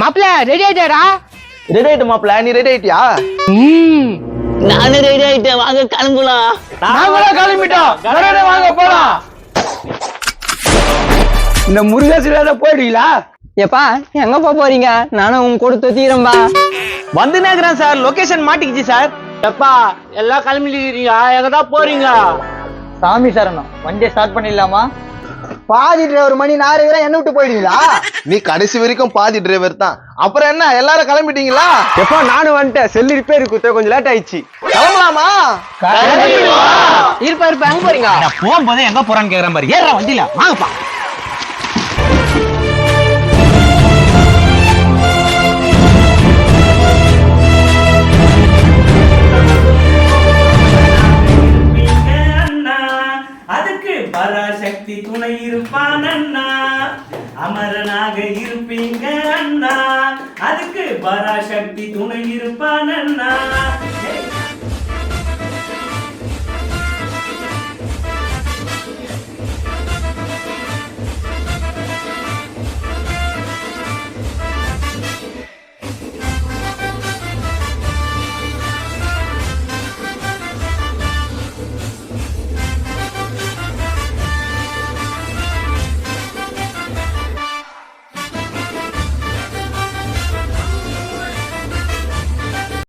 மாப்பிள்ள ready ஆயிட்டாரா ready ஆயிட்டு மாப்பிள நீ ரெடி ஆயிட்டியா? ம். நானே ரெடி ஆயிட்டேன். வாங்க கிளம்பலாம். நாங்களும் கிளம்பிட்டோம். வாங்க போலாம். இந்த முருகேசில போயிடுவீங்களா? எப்பா எங்க போக போறீங்க? நானும் உங்க கூட தொத்திக்கிறேன்பா வந்து நேக்குறேன் சார். லொகேஷன் மாட்டிக்கிச்சு சார். எப்பா எல்லாம் கிளம்பிடுறீங்க எங்கடா போறீங்க? சாமி சரணம். வண்டியை ஸ்டார்ட் பண்ணிடலாமா? பாதி டிரைவர் மணி நான் இருக்கிறேன் என்ன விட்டு போயிடுவீங்களா? நீ கடைசி வரைக்கும் பாதி டிரைவர் தான். அப்புறம் என்ன எல்லாரும் கிளம்பிட்டீங்களா? எப்பா நானும் வந்துட்டேன். செல்லு ரிப்பேர் குத்த கொஞ்சம் லேட் ஆயிடுச்சு. கிளம்பலாமா? இருப்பா இருப்பா. எங்க போறீங்க? போகும்போது எங்க போறான்னு கேக்குறேன் பாரு. ஏறா வண்டியில. வாங்கப்பா. பராசக்தி துணை இருப்பான் அண்ணா. அமரனாக இருப்பீங்க அண்ணா. அதுக்கு பராசக்தி துணை இருப்பான் அண்ணா.